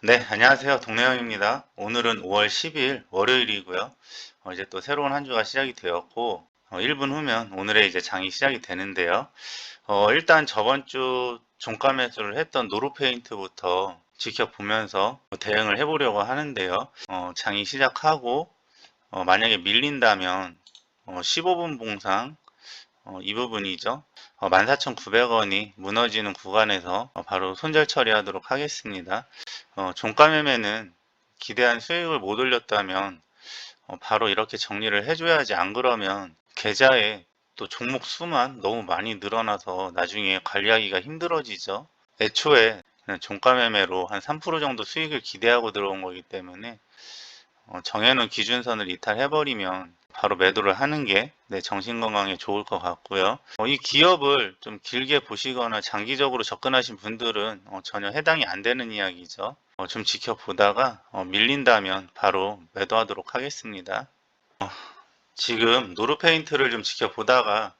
네, 안녕하세요. 동네형입니다. 오늘은 5월 10일 월요일이고요. 어, 이제 또 새로운 한 주가 시작이 되었고, 어, 1분 후면 오늘의 이제 장이 시작이 되는데요. 어, 일단 저번 주 종가 매수를 했던 노루페인트부터 지켜보면서 대응을 해보려고 하는데요. 어, 장이 시작하고, 어, 만약에 밀린다면, 15분 봉상, 어, 이 부분이죠. 14,900원이 무너지는 구간에서 어, 바로 손절 처리하도록 하겠습니다. 어, 종가 매매는 기대한 수익을 못 올렸다면 어, 바로 이렇게 정리를 해줘야지 안 그러면 계좌에 또 종목 수만 너무 많이 늘어나서 나중에 관리하기가 힘들어지죠. 애초에 종가 매매로 한 3% 정도 수익을 기대하고 들어온 거기 때문에 어, 정해놓은 기준선을 이탈해버리면 바로 매도를 하는 게 내 정신 건강에 좋을 것 같고요. 어, 이 기업을 좀 길게 보시거나 장기적으로 접근하신 분들은 어, 전혀 해당이 안 되는 이야기죠. 어, 좀 지켜보다가 어, 밀린다면 바로 매도하도록 하겠습니다. 어, 지금 노르페인트를 좀 지켜보다가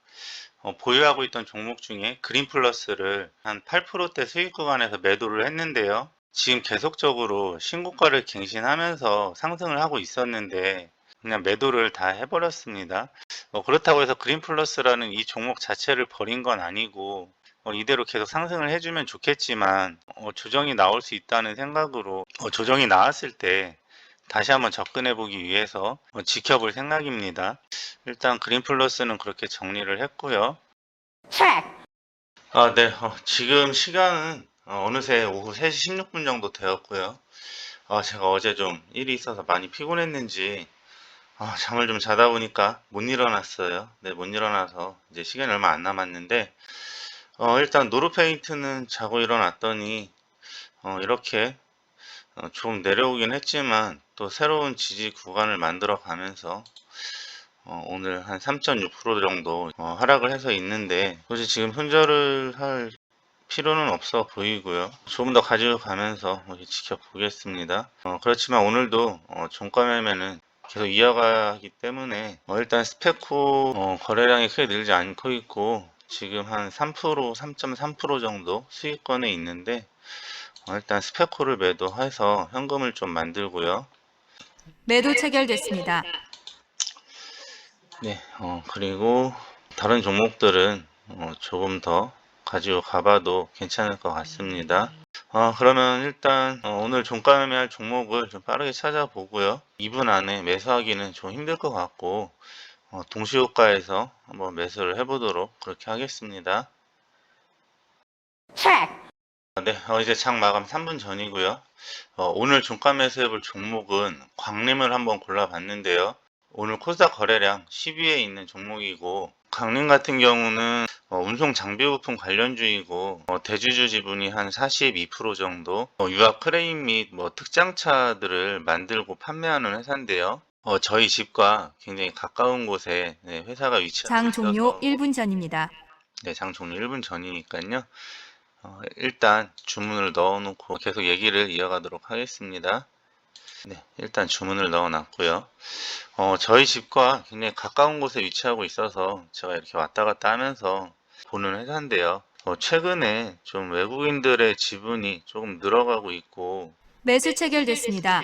어, 보유하고 있던 종목 중에 그린플러스를 한 8%대 수익 구간에서 매도를 했는데요. 지금 계속적으로 신고가를 갱신하면서 상승을 하고 있었는데 그냥 매도를 다 해버렸습니다. 어, 그렇다고 해서 그린플러스라는 이 종목 자체를 버린 건 아니고 어, 이대로 계속 상승을 해주면 좋겠지만 어, 조정이 나올 수 있다는 생각으로 어, 조정이 나왔을 때 다시 한번 접근해 보기 위해서 어, 지켜볼 생각입니다. 일단 그린플러스는 그렇게 정리를 했고요. 아, 네. 어, 지금 시간은 어, 느새 오후 3시 16분 정도 되었고요. 아, 제가 어제 좀 일이 있어서 많이 피곤했는지 아, 잠을 좀 자다 보니까 못 일어났어요. 네, 못 일어나서 이제 시간이 얼마 안 남았는데 어, 일단 노르페인트는 자고 일어났더니 어, 이렇게 어, 좀 내려오긴 했지만 또 새로운 지지 구간을 만들어 가면서 어, 오늘 한 3.6% 정도 어, 하락을 해서 있는데 굳이 지금 손절을 할 필요는 없어 보이고요. 조금 더 가지고 가면서 지켜보겠습니다. 어, 그렇지만 오늘도 어, 종가 매매는 계속 이어가기 때문에 어, 일단 스페코 어, 거래량이 크게 늘지 않고 있고 지금 한 3% 3.3% 정도 수익권에 있는데 어, 일단 스페코를 매도해서 현금을 좀 만들고요 매도 체결됐습니다. 네 어, 그리고 다른 종목들은 어, 조금 더 가지고 가봐도 괜찮을 것 같습니다 어, 그러면 일단 어, 오늘 종가 매매할 종목을 좀 빠르게 찾아보고요. 2분 안에 매수하기는 좀 힘들 것 같고 어, 동시호가에서 한번 매수를 해보도록 그렇게 하겠습니다. 네, 어, 이제 장 마감 3분 전이고요. 어, 오늘 종가 매수해볼 종목은 광림을 한번 골라봤는데요. 오늘 코스닥 거래량 10위에 있는 종목이고 강림 같은 경우는 어, 운송 장비 부품 관련주이고 어, 대주주 지분이 한 42% 정도 어, 유압 크레인 및 뭐 특장차들을 만들고 판매하는 회사인데요. 어, 저희 집과 굉장히 가까운 곳에 네, 회사가 위치하고 장 종료 있어서 1분 전입니다. 네, 장 종료 1분 전이니까요. 어, 일단 주문을 넣어놓고 계속 얘기를 이어가도록 하겠습니다. 네, 일단 주문을 넣어놨고요. 어, 저희 집과 굉장히 가까운 곳에 위치하고 있어서 제가 이렇게 왔다 갔다 하면서 보는 회사인데요. 어, 최근에 좀 외국인들의 지분이 조금 늘어가고 있고 매수 체결됐습니다.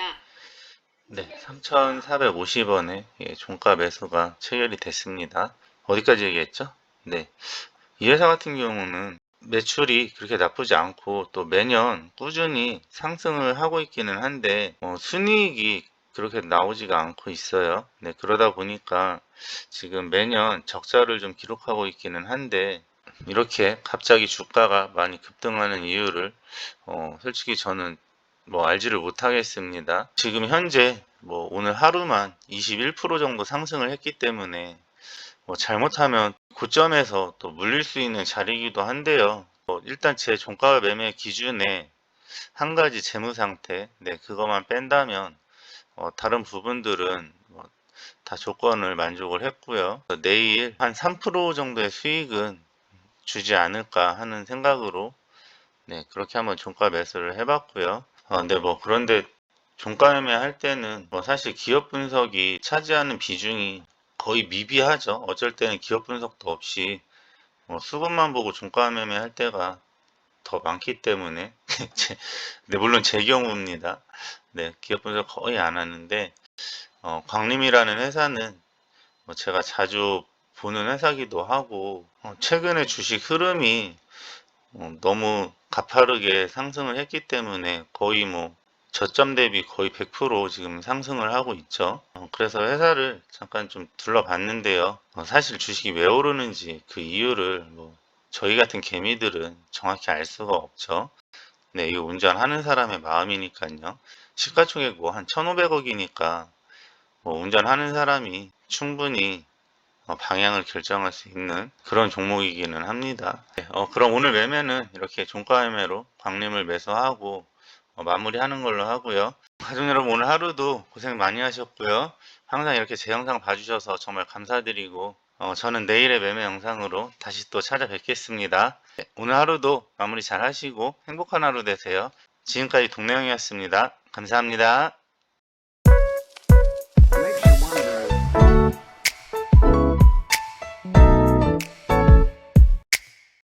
네, 3,450원에 예, 종가 매수가 체결이 됐습니다. 어디까지 얘기했죠? 네, 이 회사 같은 경우는 매출이 그렇게 나쁘지 않고 또 매년 꾸준히 상승을 하고 있기는 한데 어, 순이익이 그렇게 나오지가 않고 있어요. 네, 그러다 보니까 지금 매년 적자를 좀 기록하고 있기는 한데 이렇게 갑자기 주가가 많이 급등하는 이유를 어, 솔직히 저는 뭐 알지를 못하겠습니다. 지금 현재 뭐 오늘 하루만 21% 정도 상승을 했기 때문에 뭐 잘못하면 고점에서 또 물릴 수 있는 자리이기도 한데요. 뭐 일단 제 종가 매매 기준에 한 가지 재무 상태, 네 그것만 뺀다면 어, 다른 부분들은 뭐 다 조건을 만족을 했고요. 내일 한 3% 정도의 수익은 주지 않을까 하는 생각으로 네 그렇게 한번 종가 매수를 해봤고요. 어, 근데 뭐 그런데 종가 매매 할 때는 뭐 사실 기업 분석이 차지하는 비중이 거의 미비하죠. 어쩔 때는 기업 분석도 없이 뭐 수급만 보고 종가 매매 할 때가 더 많기 때문에 제- 네, 물론 제 경우입니다. 네, 기업 분석 거의 안 하는데 어, 광림이라는 회사는 뭐 제가 자주 보는 회사기도 하고 어, 최근에 주식 흐름이 어, 너무 가파르게 상승을 했기 때문에 거의 뭐 저점 대비 거의 100% 지금 상승을 하고 있죠. 어, 그래서 회사를 잠깐 좀 둘러봤는데요. 어, 사실 주식이 왜 오르는지 그 이유를 뭐 저희 같은 개미들은 정확히 알 수가 없죠. 네, 이거 운전하는 사람의 마음이니까요. 시가총액 뭐 한 1,500억이니까 뭐 운전하는 사람이 충분히 어, 방향을 결정할 수 있는 그런 종목이기는 합니다. 네, 어, 그럼 오늘 매매는 이렇게 종가 매매로 광림을 매수하고 어, 마무리하는 걸로 하고요. 가족 여러분 오늘 하루도 고생 많이 하셨고요. 항상 이렇게 제 영상 봐주셔서 정말 감사드리고 어, 저는 내일의 매매 영상으로 다시 또 찾아뵙겠습니다. 네, 오늘 하루도 마무리 잘 하시고 행복한 하루 되세요. 지금까지 동네형이었습니다. 감사합니다.